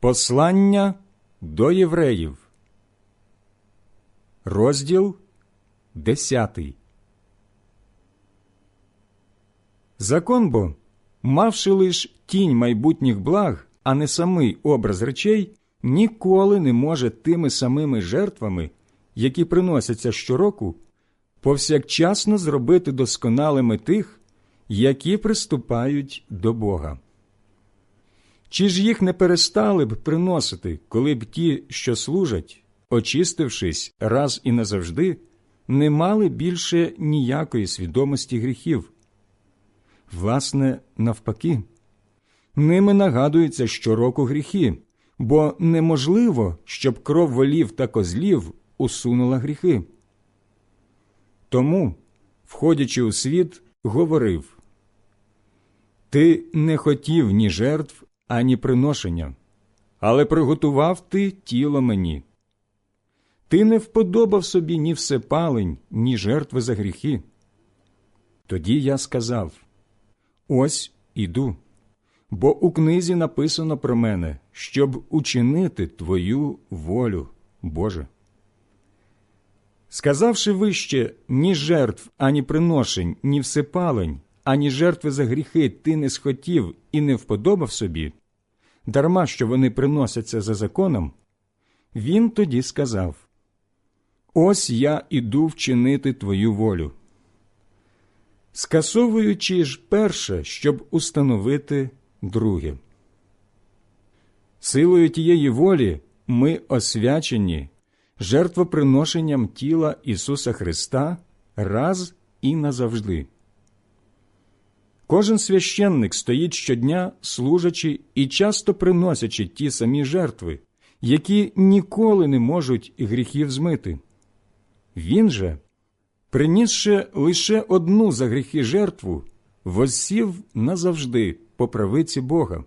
Послання до євреїв, розділ 10 Закон бо, мавши лиш тінь майбутніх благ, а не самий образ речей, ніколи не може тими самими жертвами, які приносяться щороку, повсякчасно зробити досконалими тих, які приступають до Бога. Чи ж їх не перестали б приносити, коли б ті, що служать, очистившись раз і назавжди, не мали більше ніякої свідомості гріхів? Власне, навпаки, ними нагадуються щороку гріхи, бо неможливо, щоб кров волів та козлів усунула гріхи. Тому, входячи у світ, говорив Ти не хотів ні жертв, ані приношення, але приготував ти тіло мені. Ти не вподобав собі ні всепалень, ні жертви за гріхи. Тоді я сказав Ось іду, бо у книзі написано про мене, щоб учинити Твою волю, Боже. Сказавши вище ні жертв, ані приношень, ні всепалень, ані жертви за гріхи ти не схотів і не вподобав собі, дарма що вони приносяться за законом, він тоді сказав Ось я іду вчинити твою волю. Скасовуючи ж перше, щоб установити друге. Силою тієї волі ми освячені жертвоприношенням тіла Ісуса Христа раз і назавжди. Кожен священник стоїть щодня, служачи і часто приносячи ті самі жертви, які ніколи не можуть гріхів змити. Він же, принісши лише одну за гріхи жертву, воссів назавжди по правиці Бога,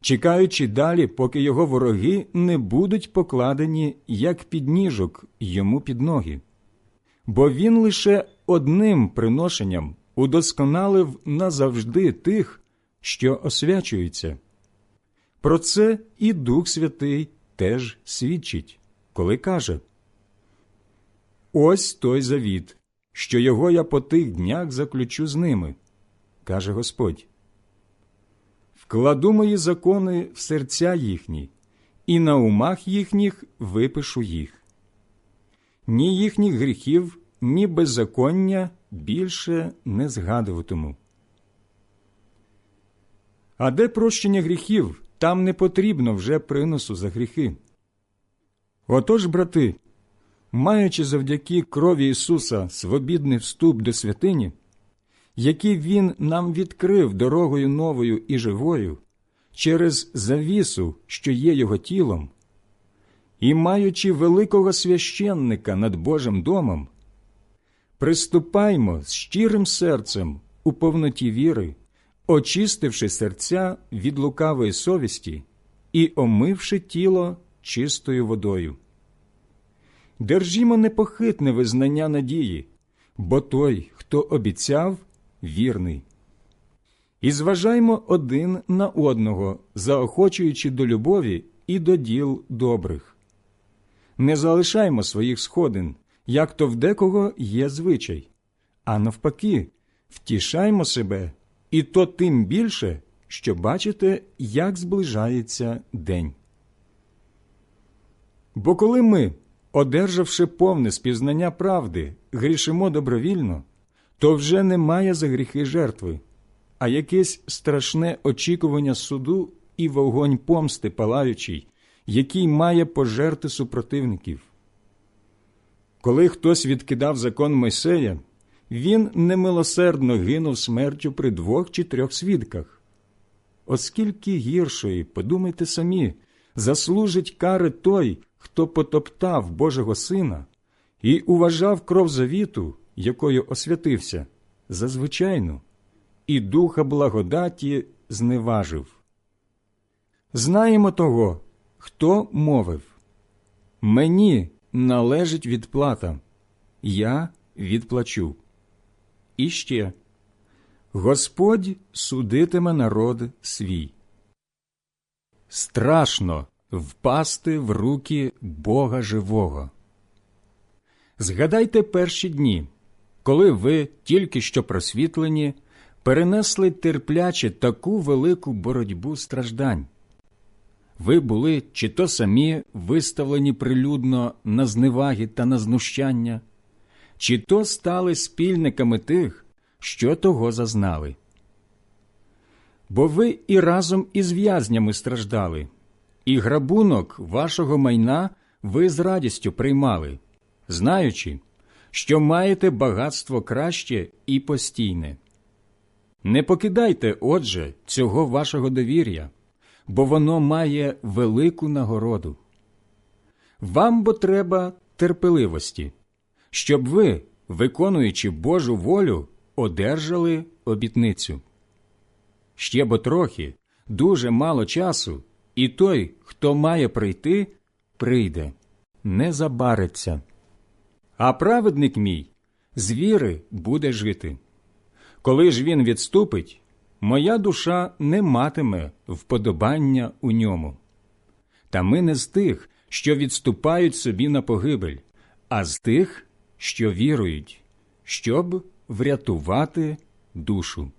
чекаючи далі, поки його вороги не будуть покладені як підніжок йому під ноги. Бо він лише одним приношенням удосконалив назавжди тих, що освячуються. Про це і Дух Святий теж свідчить, коли каже Ось той завіт, що його я по тих днях заключу з ними, каже Господь. Вкладу мої закони в серця їхні, і на умах їхніх випишу їх. Ні їхніх гріхів, ні беззаконня більше не згадуватиму. А де прощення гріхів, там не потрібно вже приносу за гріхи. Отож, брати, маючи завдяки крові Ісуса свобідний вступ до святині, який Він нам відкрив дорогою новою і живою через завісу, що є Його тілом, і маючи великого священника над Божим домом, приступаймо з щирим серцем у повноті віри, очистивши серця від лукавої совісті і омивши тіло чистою водою. Держімо непохитне визнання надії, бо той, хто обіцяв, вірний. І зважаймо один на одного, заохочуючи до любові і до діл добрих. Не залишаймо своїх сходин, як то в декого є звичай, а навпаки, втішаймо себе, і то тим більше, що бачите, як зближається день. Бо коли ми, одержавши повне спізнання правди, грішимо добровільно, то вже немає за гріхи жертви, а якесь страшне очікування суду і вогонь помсти палаючий, який має пожерти супротивників. Коли хтось відкидав закон Мойсея, він немилосердно гинув смертю при двох чи трьох свідках. Оскільки гіршої, подумайте самі, заслужить кари той, хто потоптав Божого Сина і уважав кров завіту, якою освятився, за звичайну, і духа благодаті зневажив. Знаємо того, хто мовив Мені належить відплата, я відплачу. І ще Господь судитиме народ свій. Страшно впасти в руки Бога живого. Згадайте перші дні, коли ви, тільки що просвітлені, перенесли терпляче таку велику боротьбу страждань. Ви були чи то самі виставлені прилюдно на зневаги та на знущання, чи то стали спільниками тих, що того зазнали. Бо ви і разом із в'язнями страждали, і грабунок вашого майна ви з радістю приймали, знаючи, що маєте багатство краще і постійне. Не покидайте, отже, цього вашого довір'я, бо воно має велику нагороду. Вам бо треба терпеливості, щоб ви, виконуючи Божу волю, одержали обітницю. Ще бо трохи, дуже мало часу, і той, хто має прийти, прийде, не забариться. А праведник мій з віри буде жити. Коли ж він відступить, моя душа не матиме вподобання у ньому. Та ми не з тих, що відступають собі на погибель, а з тих, що вірують, щоб врятувати душу.